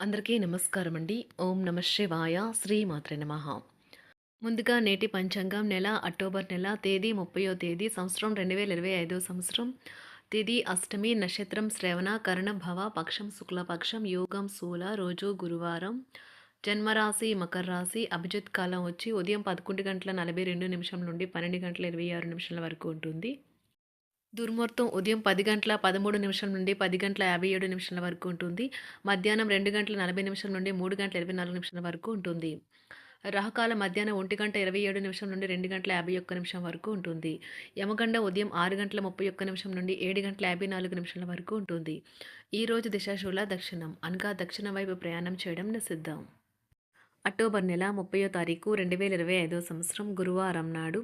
అందరికీ నమస్కారం అండి. ఓం నమ శివాయ. శ్రీమాత్రే నమ. ముందుగా నేటి పంచాంగం నెల అక్టోబర్ నెల తేదీ ముప్పయో తేదీ సంవత్సరం రెండు వేల ఇరవై ఐదో సంవత్సరం. తేదీ అష్టమి నక్షత్రం శ్రవణ కరణ భవ పక్షం శుక్లపక్షం యోగం శూల రోజు గురువారం. జన్మరాశి మకర రాశి అభిజిత్ కాలం వచ్చి ఉదయం పదకొండు గంటల నలభై రెండు నిమిషం నుండి పన్నెండు గంటల ఇరవై ఆరు నిమిషాల వరకు ఉంటుంది. దుర్ముహూర్తం ఉదయం పది గంటల పదమూడు నిమిషం నుండి పది గంటల యాభై ఏడు నిమిషాల వరకు ఉంటుంది. మధ్యాహ్నం రెండు గంటల నలభై నిమిషం నుండి మూడు గంటల ఇరవై నాలుగు నిమిషాల వరకు ఉంటుంది. రాహకాల మధ్యాహ్నం ఒంటి గంట ఇరవై ఏడు నిమిషం నుండి రెండు గంటల యాభై ఒక్క నిమిషం వరకు ఉంటుంది. యమగండ ఉదయం ఆరు గంటల ముప్పై ఒక్క నిమిషం నుండి ఏడు గంటల యాభై నాలుగు నిమిషాల వరకు ఉంటుంది. ఈ రోజు దిశాశూల దక్షిణం. అనగా దక్షిణ వైపు ప్రయాణం చేయడం నిషిద్ధం. అక్టోబర్ నెల ముప్పయో తారీఖు రెండు వేల ఇరవై ఐదో సంవత్సరం గురువారం నాడు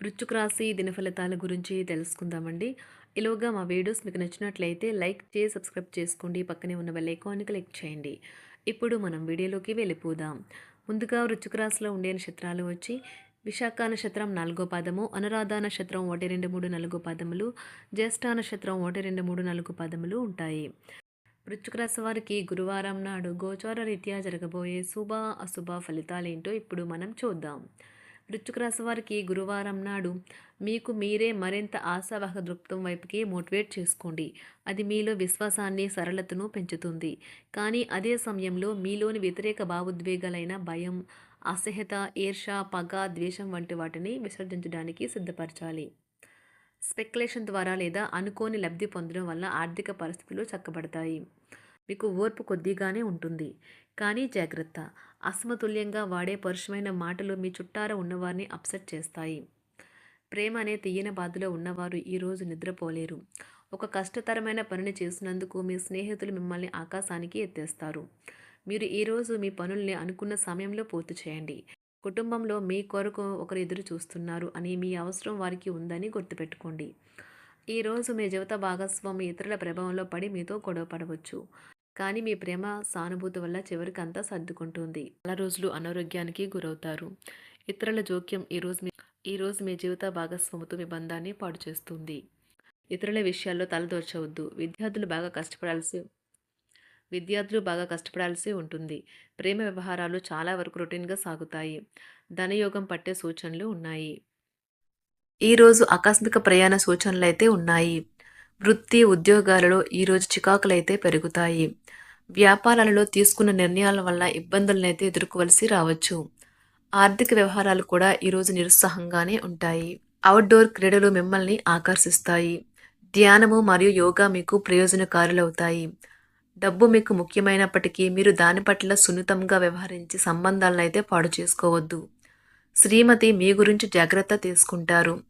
వృశ్చిక రాశి దిన ఫలితాల గురించి తెలుసుకుందామండి. ఇలాగా మా వీడియోస్ మీకు నచ్చినట్లయితే లైక్ చేసి సబ్స్క్రైబ్ చేసుకోండి. పక్కనే ఉన్న బెల్ ఐకాన్ని క్లిక్ చేయండి. ఇప్పుడు మనం వీడియోలోకి వెళ్ళిపోదాం. ముందుగా వృశ్చిక రాశిలో ఉండే నక్షత్రాలు వచ్చి విశాఖ నక్షత్రం నాలుగో పాదము అనురాధ నక్షత్రం ఒకటి రెండు మూడు నాలుగో పాదములు జ్యేష్ఠ నక్షత్రం ఒకటి రెండు మూడు నాలుగు పాదములు ఉంటాయి. వృశ్చిక రాశి వారికి గురువారం నాడు గోచార రీత్యా జరగబోయే శుభ అశుభ ఫలితాలేంటో ఇప్పుడు మనం చూద్దాం. వృశ్చిక రాశి వారికి గురువారం నాడు మీకు మీరే మరింత ఆశావాహ దృక్పథం వైపుకి మోటివేట్ చేసుకోండి. అది మీలో విశ్వాసాన్ని సరళతను పెంచుతుంది. కానీ అదే సమయంలో మీలోని వ్యతిరేక భావోద్వేగాలైన భయం అసహ్యత ఈర్ష పగ ద్వేషం వంటి వాటిని విసర్జించడానికి సిద్ధపరచాలి. స్పెక్యులేషన్ ద్వారా లేదా అనుకోని లబ్ధి పొందడం వల్ల ఆర్థిక పరిస్థితులు చక్కబడతాయి. మీకు ఓర్పు కొద్దిగానే ఉంటుంది. కానీ జాగ్రత్త. అసమతుల్యంగా వాడే పరుషమైన మాటలు మీ చుట్టార ఉన్నవారిని అప్సెట్ చేస్తాయి. ప్రేమ అనే తీయన బాధలో ఉన్నవారు ఈరోజు నిద్రపోలేరు. ఒక కష్టతరమైన పనిని చేసినందుకు మీ స్నేహితులు మిమ్మల్ని ఆకాశానికి ఎత్తేస్తారు. మీరు ఈరోజు మీ పనుల్ని అనుకున్న సమయంలో పూర్తి చేయండి. కుటుంబంలో మీ కొరకు ఒకరు ఎదురు చూస్తున్నారు అని మీ అవసరం వారికి ఉందని గుర్తుపెట్టుకోండి. ఈరోజు మీ జీవిత భాగస్వామి ఇతరుల ప్రభావంలో పడి మీతో గొడవ పడవచ్చు. కానీ మీ ప్రేమ సానుభూతి వల్ల చివరికి అంతా సర్దుకుంటుంది. చాలా రోజులు అనారోగ్యానికి గురవుతారు. ఇతరుల జోక్యం ఈరోజు మీ ఈరోజు మీ జీవిత భాగస్వామితో మీ బంధాన్ని పాడు చేస్తుంది. ఇతరుల విషయాల్లో తలదోర్చవద్దు విద్యార్థులు బాగా కష్టపడాల్సి విద్యార్థులు బాగా కష్టపడాల్సి ఉంటుంది. ప్రేమ వ్యవహారాలు చాలా వరకు రొటీన్గా సాగుతాయి. ధనయోగం పట్టే సూచనలు ఉన్నాయి. ఈరోజు ఆకస్మిక ప్రయాణ సూచనలు అయితే ఉన్నాయి. వృత్తి ఉద్యోగాలలో ఈరోజు చికాకులైతే పెరుగుతాయి. వ్యాపారాలలో తీసుకున్న నిర్ణయాల వల్ల ఇబ్బందులనైతే ఎదుర్కోవలసి రావచ్చు. ఆర్థిక వ్యవహారాలు కూడా ఈరోజు నిరుత్సాహంగానే ఉంటాయి. అవుట్డోర్ క్రీడలు మిమ్మల్ని ఆకర్షిస్తాయి. ధ్యానము మరియు యోగా మీకు ప్రయోజనకారులవుతాయి. డబ్బు మీకు ముఖ్యమైనప్పటికీ మీరు దాని పట్ల సున్నితంగా వ్యవహరించి సంబంధాలను అయితే పాడు చేసుకోవద్దు. శ్రీమతి మీ గురించి జాగ్రత్త తీసుకుంటారు.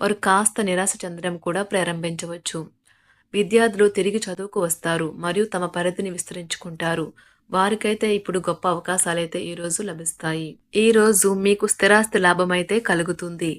వారు కాస్త నిరాశ చెందడం కూడా ప్రారంభించవచ్చు. విద్యార్థులు తిరిగి చదువుకు వస్తారు మరియు తమ పరిధిని విస్తరించుకుంటారు. వారికైతే ఇప్పుడు గొప్ప అవకాశాలైతే ఈరోజు లభిస్తాయి. ఈరోజు మీకు స్థిరాస్తి లాభం అయితే కలుగుతుంది.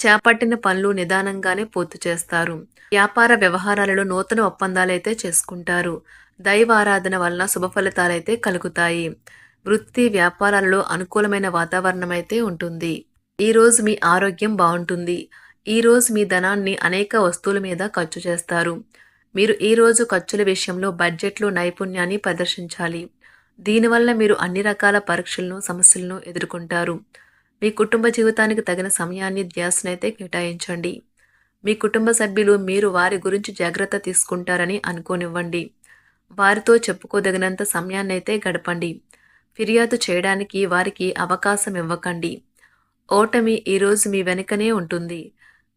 చేపట్టిన పనులు నిదానంగానే పూర్తి చేస్తారు. వ్యాపార వ్యవహారాలలో నూతన ఒప్పందాలైతే చేసుకుంటారు. దైవ ఆరాధన వలన శుభ ఫలితాలైతే కలుగుతాయి. వృత్తి వ్యాపారాలలో అనుకూలమైన వాతావరణం అయితే ఉంటుంది ఈరోజు మీ ఆరోగ్యం బాగుంటుంది. ఈరోజు మీ ధనాన్ని అనేక వస్తువుల మీద ఖర్చు చేస్తారు. మీరు ఈరోజు ఖర్చుల విషయంలో బడ్జెట్లో నైపుణ్యాన్ని ప్రదర్శించాలి. దీనివల్ల మీరు అన్ని రకాల పరీక్షలను సమస్యలను ఎదుర్కొంటారు. మీ కుటుంబ జీవితానికి తగిన సమయాన్ని ధ్యాసనైతే కేటాయించండి. మీ కుటుంబ సభ్యులు మీరు వారి గురించి జాగ్రత్త తీసుకుంటారని అనుకోనివ్వండి. వారితో చెప్పుకోదగినంత సమయాన్నైతే గడపండి. ఫిర్యాదు చేయడానికి వారికి అవకాశం ఇవ్వకండి. ఓటమి ఈరోజు మీ వెనుకనే ఉంటుంది.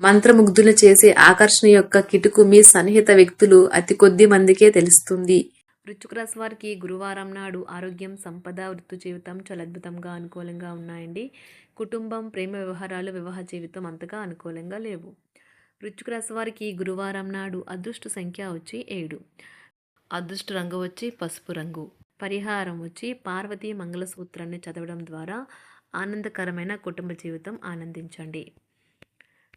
మంత్రముగ్ధులు చేసే ఆకర్షణ యొక్క కిటుకు మీ సన్నిహిత వ్యక్తులు అతి కొద్ది మందికే తెలుస్తుంది. వృశ్చిక రాశి వారికి గురువారం నాడు ఆరోగ్యం సంపద వృత్తి జీవితం చాలా అద్భుతంగా అనుకూలంగా ఉన్నాయండి. కుటుంబం ప్రేమ వ్యవహారాలు వివాహ జీవితం అంతగా అనుకూలంగా లేవు. వృశ్చిక రాశి వారికి గురువారం నాడు అదృష్ట సంఖ్య వచ్చి ఏడు. అదృష్ట రంగు వచ్చి పసుపు రంగు. పరిహారం వచ్చి పార్వతీ మంగళసూత్రాన్ని చదవడం ద్వారా ఆనందకరమైన కుటుంబ జీవితం ఆనందించండి.